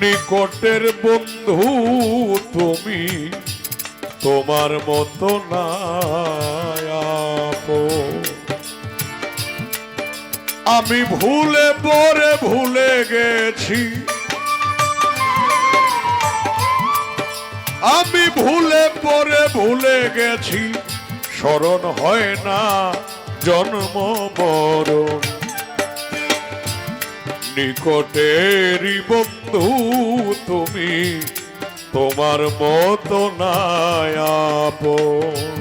নিকটের বন্ধু তুমি, তোমার মতো না আমি ভুলে, পরে ভুলে গেছি। আমি ভুলে, পরে ভুলে গেছি। স্মরণ হয় না জন্ম মরণ নিকটেরই বন্ধু তুমি তোমার মতো আপন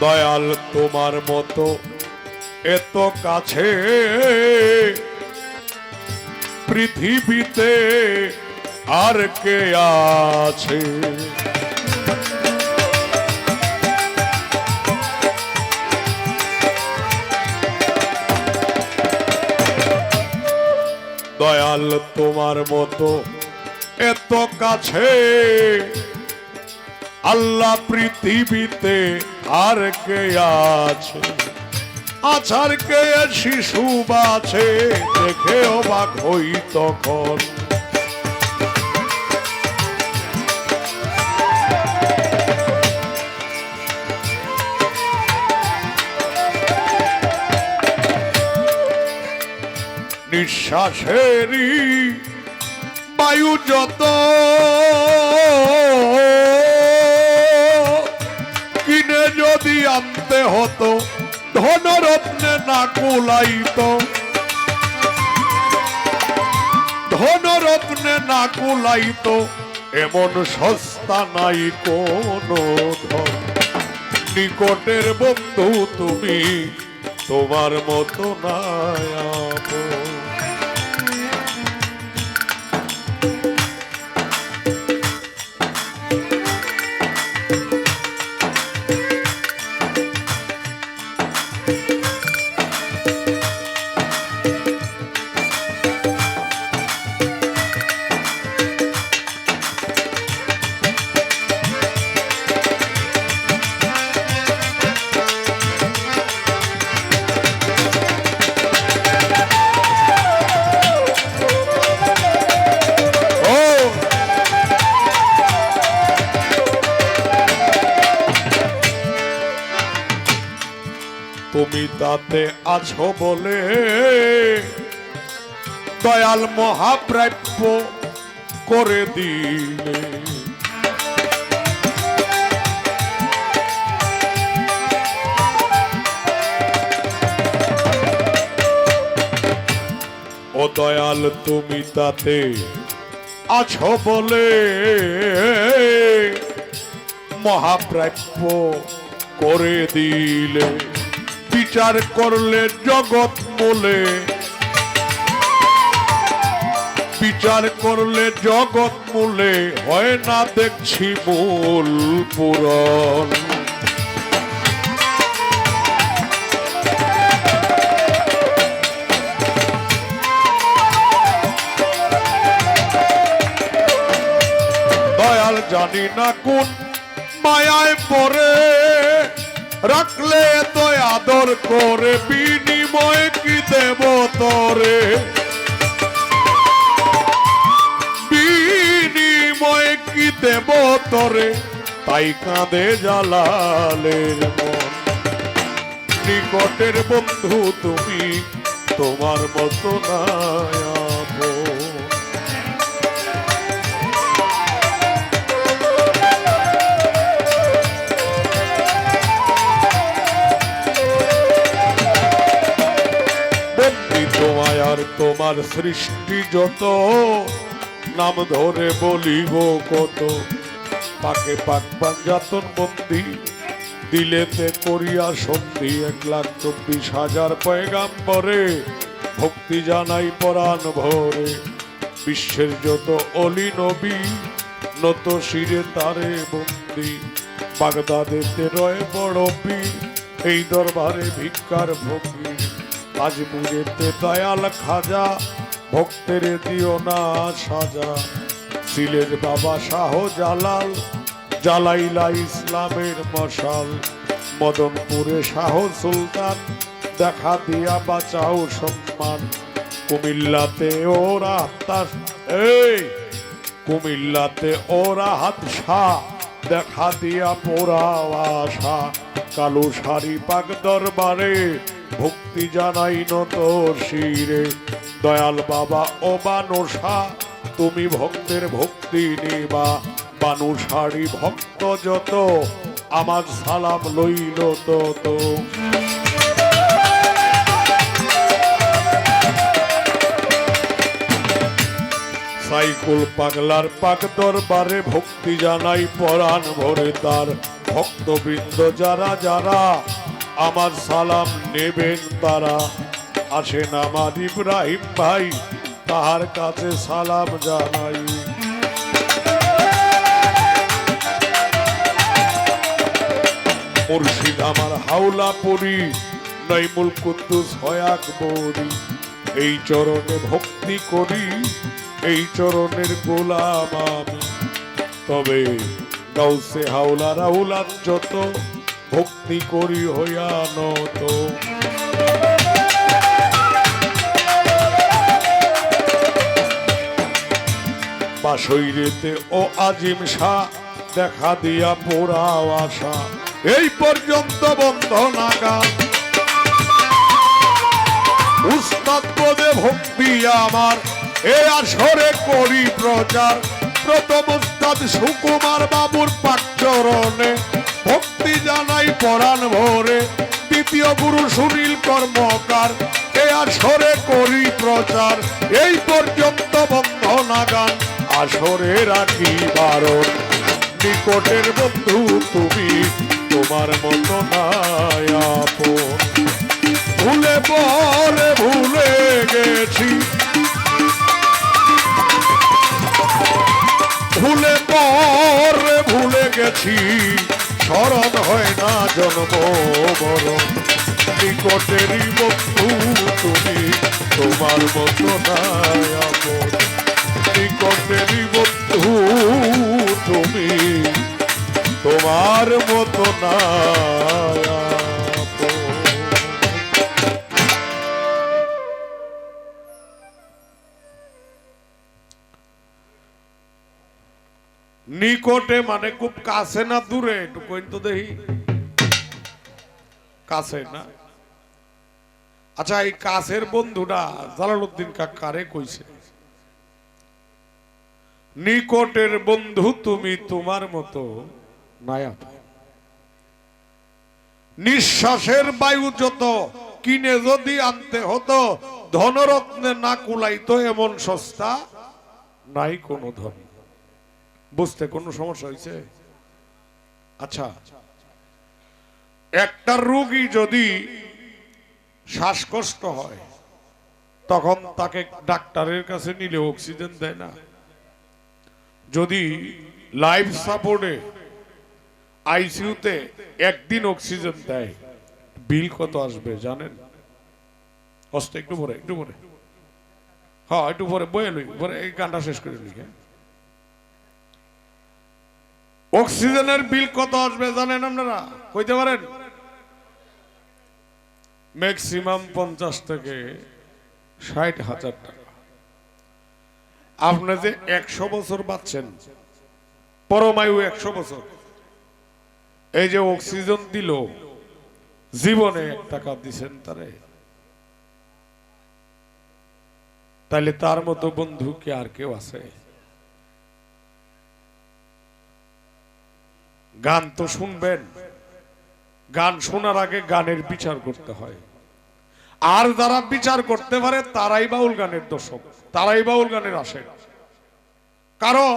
দয়াল তোমার মতো এত কাছে পৃথিবীতে আর কে আছে? দয়াল তোমার মতো এত কাছে। আল্লাহ পৃথিবীতে আর কে আছে? আছার কে শিশু বাছে? দেখে অবাক হই তখন। নিঃশ্বাসেরই বায়ু যত। কিনে যদি আনতে হতো, ধনরত্নে না কুলাইতো। ধনরত্নে না কুলাইতো, এমন সস্তা নাই কোনো নিকটের বন্ধু তুমি, তোমার মতো নাই তাতে আছো বলে। দয়াল মহাপ্রাপ্য করে দিলে। ও দয়াল, তুমি তাতে আছো বলে। মহাপ্রাপ্য করে দিলে। বিচার করলে জগৎ মূলে। বিচার করলে জগৎ মূলে, হয় না দেখছি মূল পুরন দয়াল জানি না কোন মায়ায় পরে রাখলে তো আদর করে, বিনিময় কি দেব তরে? বিনিময় কি দেব তরে? তাই কাঁদে জালালের মন। নিকটের বন্ধু তুমি তোমার মতো নাই আর তোমার সৃষ্টি যত, নাম ধরে বলিব কত। পাকে পাক পাঞ্জাতন বন্দি দিলেতে করিয়া সন্ধি এক লাখ চব্বিশ হাজার পয়গাম্বরে ভক্তি জানাই পরাণ ভরে। বিশ্বের যত অলি নবী, নত শিরে তারে বন্দি। বাগদাদেতে রয় বড় পীর, এই দরবারে ভিক্ষার ভঙ্গি আজমিরেতে দয়াল খাজা, ভক্তের দিও না সাজা। সিলের বাবা শাহ জালাল জালাইলা ইসলামের মশাল। মদনপুরে শাহ সুলতান, দেখা দিয়া বাঁচাও সম্মান। কুমিল্লাতে ওরা তার এই! কুমিল্লাতে ওরা হাত শাহ দেখা দিয়া পোড়া আশা। কালো শাড়ি পাক দরবারে ভক্তি জানাই নত শিরে। দয়াল বাবা ও বানসা তুমি ভক্তের ভক্তি নিবা। বানু শাড়ি ভক্ত যত, আমার সালাম লইল তত। সাইকুল পাগলার পাক দরবারে ভক্তি জানাই পরাণ ভরে তার। ভক্তবৃন্দ যারা যারা আমার সালাম নেবেন তারা। আসেন আমার ইব্রাহিম ভাই, তাহার কাছে সালাম জানাই। মুর্শিদ আমার হাওলা পরি নৈমুল কুদ্দুস হয়াক বরি এই চরণে ভক্তি করি, এই চরণের গোলাম আমি। তবে গাউসে হাওলা রাহুলাত যত ভক্তি করি হইয়া নত। বাসইরেতে ও আজিম শাহ, দেখা দিয়া পোড়াও আশা। এই পর্যন্ত বন্ধ নাগা উস্তাদ পদে ভক্তি আমার, এ আসরে করি প্রচার। প্রথম উস্তাদ সুকুমার বাবুর পাকচরণে ভক্তি জানাই পরাণ ভরে। দ্বিতীয় গুরু সুনীল কর্মকার এ আসরে করি প্রচার। এই পর্যন্ত বন্ধ নাগান আসরে রাখি বারণ। নিকটের বন্ধু তুমি, তোমার মতো ভুলে পরে ভুলে গেছি। ভুলে পরে ভুলে গেছি। স্মরণ হয় না জন্ম মরণ নিকটেরই বন্ধু তুমি, তোমার মতো নাই আপন তুমি, তোমার মতো নাই নিকটে মানে খুব কাছে না দূরে? তো দেখি। কাছে না? আচ্ছা এই কাছের বন্ধুটা জালালউদ্দিন কাকারে কইছে নিকটের বন্ধু তুমি তোমার মতো নায়া নিঃশ্বাসের বায়ু যত, কিনে যদি আনতে হতো, ধনরত্নে না কুলাইতো এমন সস্তা নাই কোনো ধন। বুঝতে কোনো সমস্যা হয়েছে? আচ্ছা একটা রোগী যদি শ্বাসকষ্ট হয়, তখন তাকে ডাক্তারের কাছে নিলে অক্সিজেন দেয় না। যদি লাইফ সাপোর্টে আইসিইউতে একদিন অক্সিজেন দেয়, বিল কত আসবে জানেন? কষ্ট একটু পরে একটু পরে। হ্যাঁ একটু পরে, বয়ে লই, পরে এই গানটা শেষ করে লই হ্যাঁ। অক্সিজেনের বিল কত আসবে জানেন আপনারা? কইতে পারেন? ম্যাক্সিমাম পঞ্চাশ থেকে ষাট হাজার টাকা। আপনি যে একশো বছর বাঁচছেন, পরমায়ু একশো বছর, এই যে অক্সিজেন দিল, জীবনে এক টাকা দিছেন তারে। তাহলে তার মতো বন্ধু কি আর কেউ আছে? গান তো শুনবেন। গান শোনার আগে গানের বিচার করতে হয়। আর যারা বিচার করতে পারে, তারাই বাউল গানের দর্শক, তারাই বাউল গানের আসে কারণ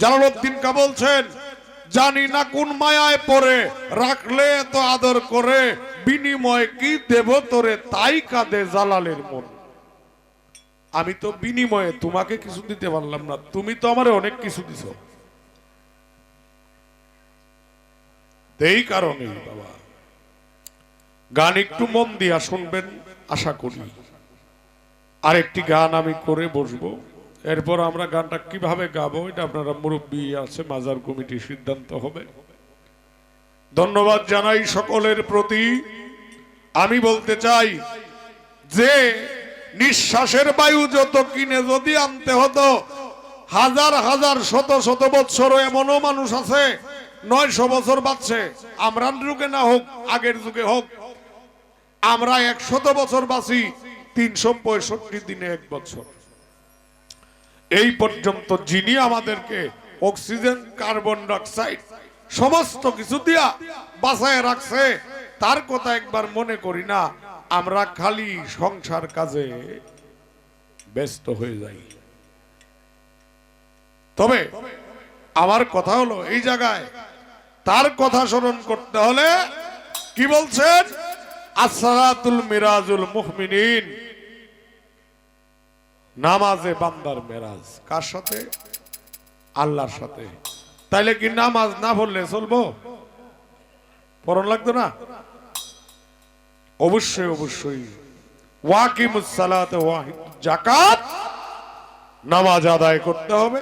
জালালউদ্দিন কা বলছেন, জানি না কোন মায়ায় পড়ে, রাখলে তো আদর করে, বিনিময় কি দেব তোরে, তাই কাঁদে জালালের মন। আমি তো বিনিময়ে তোমাকে কিছু দিতে পারলাম না, তুমি তো আমারে অনেক কিছু দিছো। এই কারণে, বাবা। গান একটু মন দিয়া শুনবেন, আশা করি। আরেকটি গান আমি করে বসবো। এরপর আমরা গানটা কীভাবে গাবো, এটা আপনারা মুরব্বী আছে, মাজার কমিটি সিদ্ধান্ত হবে। ধন্যবাদ জানাই সকলের প্রতি। আমি বলতে চাই যে, নিঃশ্বাসের বায়ু যত কিনে যদি আনতে হতো, হাজার হাজার, শত শত বৎসর এমনও মানুষ আছে নয়শো বছর বাঁচছে। আমরান যুগে না হোক, আগের যুগে হোক। আমরা একশত বছর বাঁচি, তিনশো পঁয়ষট্টি দিনে এক বছর। এই পর্যন্ত যিনি আমাদেরকে অক্সিজেন, কার্বন ডাইঅক্সাইড সমস্ত কিছু দিয়া বাঁচায় রাখছে, তার কথা একবার মনে করি না, আমরা খালি সংসার কাজে ব্যস্ত হয়ে যাই। তবে আমার কথা হলো, এই জায়গায় তার কথা স্মরণ করতে হলে কি বলছেন? আসরাতুল মিরাজুল মুহমিনিন। নামাজে বান্দার মেরাজ। কার সাথে? আল্লাহর সাথে। তাইলে কি নামাজ না পড়লে চলবো? পড়ন লাগতো না? অবশ্যই অবশ্যই। ওয়াকিমুস সালাত ওয়াহিদ জাকাত নামাজ আদায় করতে হবে।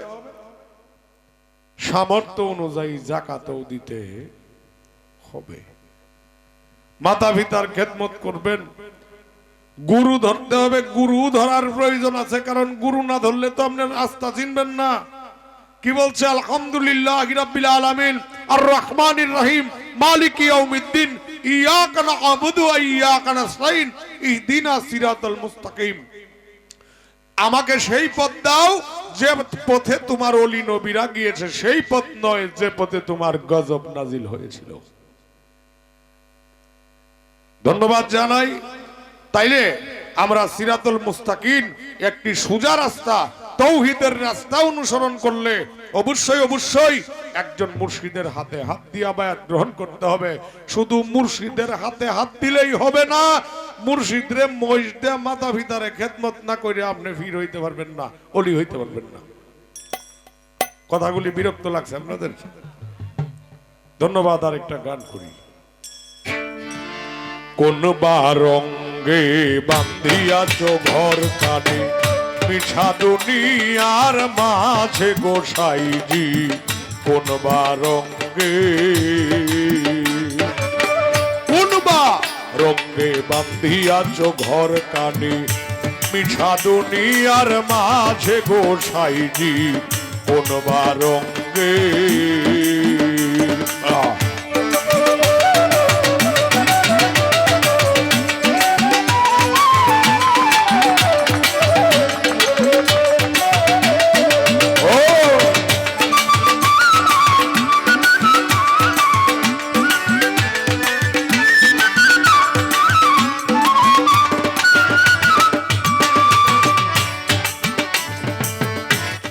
সামর্থ্য অনুযায়ী জাকাতও দিতে হবে। মাতা পিতার খেদমত করবেন। গুরু ধরতে হবে, গুরু ধরার প্রয়োজন আছে, কারণ গুরু না ধরলে তো আপনার রাস্তা চিনবেন না। কি বলছে? আলহামদুলিল্লাহ আমাকে সেই পথ দাও যে পথে তোমার অলি নবীরা গিয়েছে, সেই পথ নয় যে পথে তোমার গজব নাজিল হয়েছিল। ধন্যবাদ জানাই। তাইলে আমরা সিরাতুল মুস্তাকিন একটি সোজা রাস্তা তৌহিদের রাস্তা অনুসরণ করলে অবশ্যই অবশ্যই একজন মুর্শিদের হাতে হাত দিয়া বায়াত গ্রহণ করতে হবে। শুধু মুর্শিদের হাতে হাত দিলেই হবে না, মুর্শিদরে মসজিদে মাতা ভিতরে খেদমত না করে আপনি ফির হইতে পারবেন না, অলি হইতে পারবেন না। কথাগুলি বিরক্ত লাগছে আপনাদের? ধন্যবাদ আর একটা গান করি। কোন বা রঙ্গে বান্ধিয়াছ ঘর কানে মিঠা দুনিয়ার মাঝে গোসাইজি কোন বা রঙ্গে কোন বা রঙ্গে বান্ধিয়াছ ঘর কানে মিঠা দুনিয়ার মাঝে গোসাইজি কোন বা রঙ্গে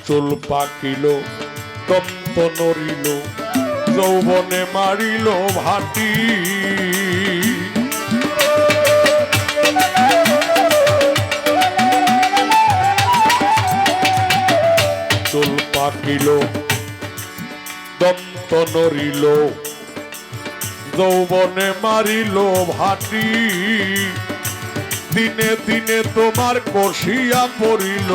চুল পাকিল দন্ত নড়িল, যৌবনে মারিল ভাটি। চুল পাকিল দন্ত নড়িল, যৌবনে মারিল ভাটি। দিনে দিনে তোমার কষিয়া পড়িল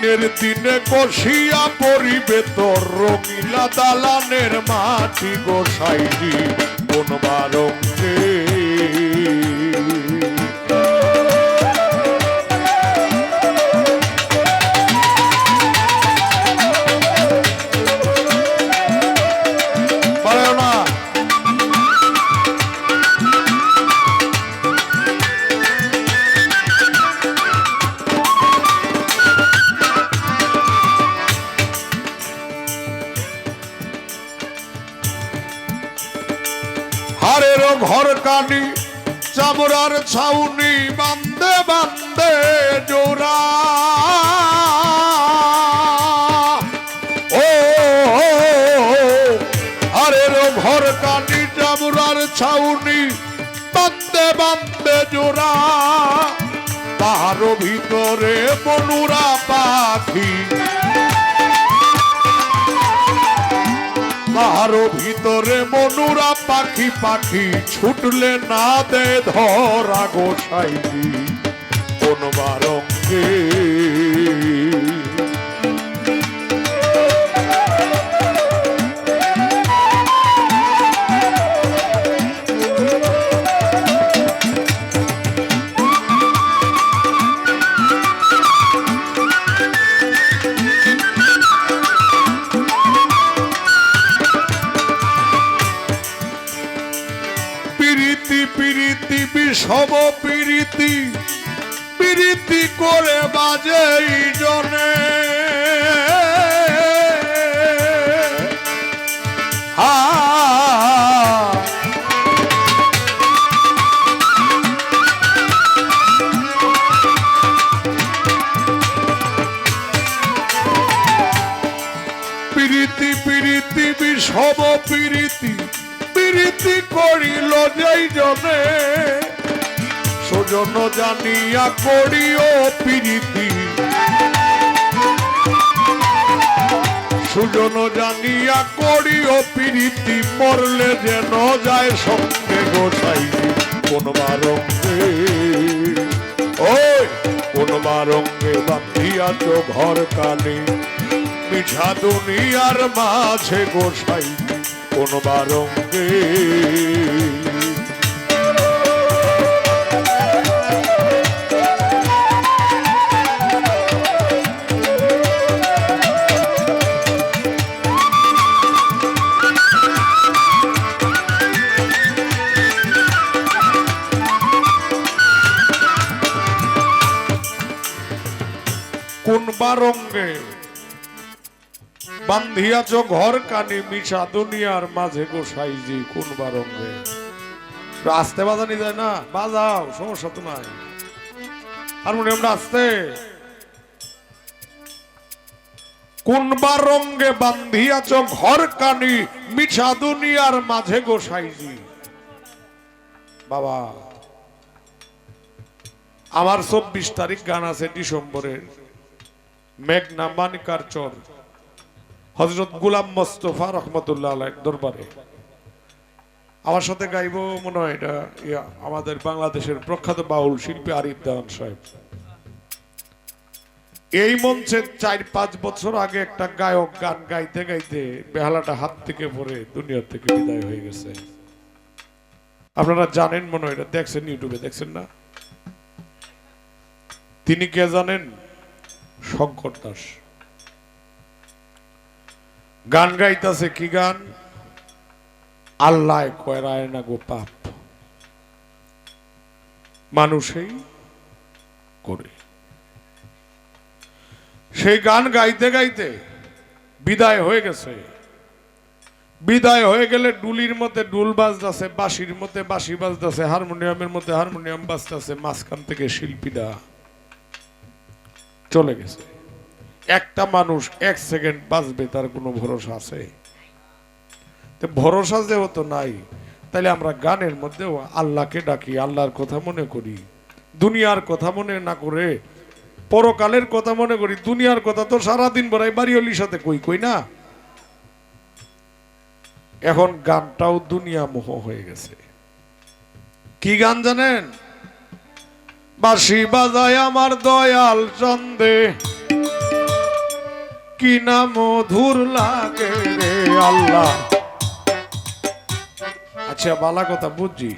দিনের দিনে কষিয়া পরিবে তোর রঙিলা দালানের মাটি গোসাইজি কোন বারঙ্গে ভিতরে বনুরা পাখি। কারও ভিতরে মনুরা পাখি পাখি ছুটলে না দে ধরা গোসাইনি কোন বারঙ্গে পিরিতি পিরিতি, বিষম পিরিতি পিরিতি করিল যেই জনে। সুজন জানিয়া করিও পিরিতি। সুজন জানিয়া করিও পিরিতি, মরলে যেন যায় সঙ্গে গোসাই কোন বারঙ্গে ওই কোন বারঙ্গে বান্ধিয়াছ ঘর কানে। মিঠা দুনিয়ার মাঝে গোসাই কোন বারঙ্গে বান্ধিয়াছ ঘর কানি মিশা দুনিয়ার মাঝে গোসাইজি কোন বারঙ্গে? আসতে বাজানি যায় না? বাজাও, সমস্যা তো নাই। হারমোনিয়ামটা আসতে কোন বারঙ্গে বান্ধিয়াছ ঘর কানি দুনিয়ার মাঝে গোসাইজি বাবা, আমার চব্বিশ তারিখ গান আছে ডিসেম্বরের। মেঘনা মানিকার চর। হজরত গুলাম মোস্তফা রহমতুল্লাহ দরবারে। আমার সাথে গাইব মনে হয় এটা আমাদের বাংলাদেশের প্রখ্যাত বাউল শিল্পী আরিফ দেওয়ান সাহেব। এই মঞ্চে চার পাঁচ বছর আগে একটা গায়ক গান গাইতে গাইতে বেহালাটা হাত থেকে পড়ে দুনিয়া থেকে বিদায় হয়ে গেছে। আপনারা জানেন মনে হয় এটা, দেখছেন ইউটিউবে, দেখছেন না? তিনি কে জানেন? শঙ্কর দাস। গান গাইতেছে কি গান? আল্লাহ কয়রায় না গো পাপ। মানুষই করে। সেই গান গাইতে গাইতে বিদায় হয়ে গেছে। বিদায় হয়ে গেলে ডুলির মধ্যে ডুল বাজতেছে, বাঁশির মধ্যে বাঁশি বাজতেছে, হারমোনিয়ামের মধ্যে হারমোনিয়াম বাজতেছে, মাঝখান থেকে শিল্পীরা চলে গেছে। একটা মানুষ এক সেকেন্ড বাঁচবে, তার কোনো ভরসা আছে? ভরসা যেহেতু নাই, তাহলে আমরা গানের মধ্যেও আল্লাহকে ডাকি, আল্লাহর কথা মনে করি। দুনিয়ার কথা মনে না করে, পরকালের কথা মনে করি, দুনিয়ার কথা তো সারাদিন বড়াই বাড়িওলির সাথে কই কই না? এখন গানটাও দুনিয়া মোহ হয়ে গেছে। কি গান জানেন? বাঁশি বাজায় আমার দয়াল চন্দে। কি না মধুর লাগে রে আল্লাহ? আচ্ছা বালা কথা বুঝছি।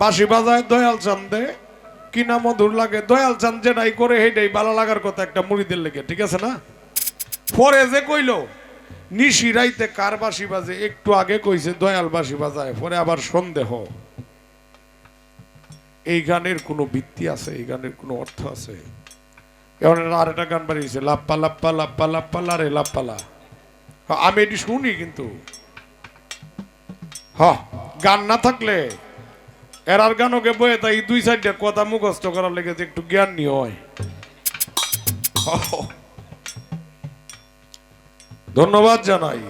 বাঁশি বাজায় দয়াল চন্দে কি না মধুর লাগে? দয়াল চাঁদ যেটাই করে হেটাই ভালো লাগার কথা একটা মুড়িদের লেগে, ঠিক আছে না? পরে যে কইলো, নিশি রাইতে কার বাঁশি বাজে? একটু আগে কইছে দয়াল বাঁশি বাজায়, পরে আবার সন্দেহ। এই গানের কোনো ভিত্তি আছে? এই গানের কোনো অর্থ আছে? আর গান লাপ্পা লাপ্পা লাপ্পা আমি এটি শুনি কিন্তু। হ, গান না থাকলে এরার গানকে বয়ে তাই দুই সাইডে কথা মুখস্থ করার লেগে যে একটু জ্ঞান নিয়ে হয়। ধন্যবাদ জানাই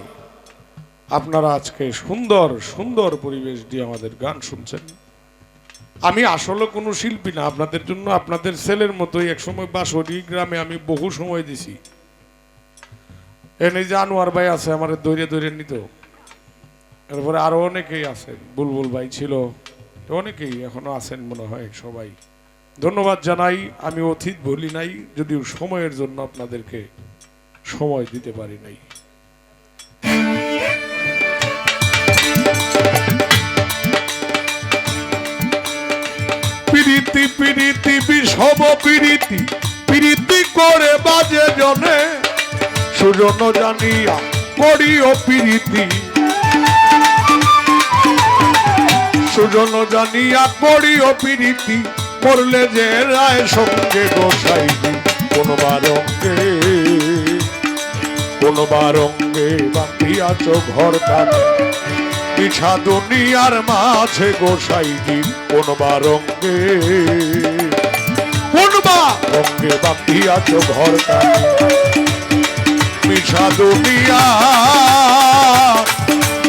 আপনারা আজকে সুন্দর সুন্দর পরিবেশ দিয়ে আমাদের গান শুনছেন। আমি আসলে কোনো শিল্পী না, আপনাদের জন্য আপনাদের ছেলের মতোই একসময় বাসরি গ্রামে আমি বহু সময় দিছি। এনে যে আনোয়ার ভাই আছে, আমার দৈরে দৈরে নিত। এরপরে আরও অনেকেই আছেন, বুলবুল ভাই ছিল, অনেকেই এখনও আছেন মনে হয় সবাই। ধন্যবাদ জানাই, আমি অতীত বলি নাই, যদিও সময়ের জন্য আপনাদেরকে সময় দিতে পারি নাই। পিরিতি পিরিতি, বিষম পিরিতি পিরিতি করে বাজে জনে। সুজন জানিয়া করিও পিরিতি। সুজন জানিয়া করিও পিরিতি করলে যে রায় সঙ্গে গোসাই কোনবার অঙ্গে কোনবার অঙ্গে বাঁধিয়াছ ঘর কানে পিছা দুনিয়ার মাঝে গোসাই কোনবার অঙ্গে কোনবার অঙ্গে বাঁধিয়াছ ঘর পিছা দুনিয়া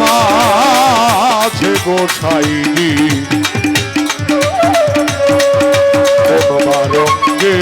মাঝে গোসাই কোনবার অঙ্গে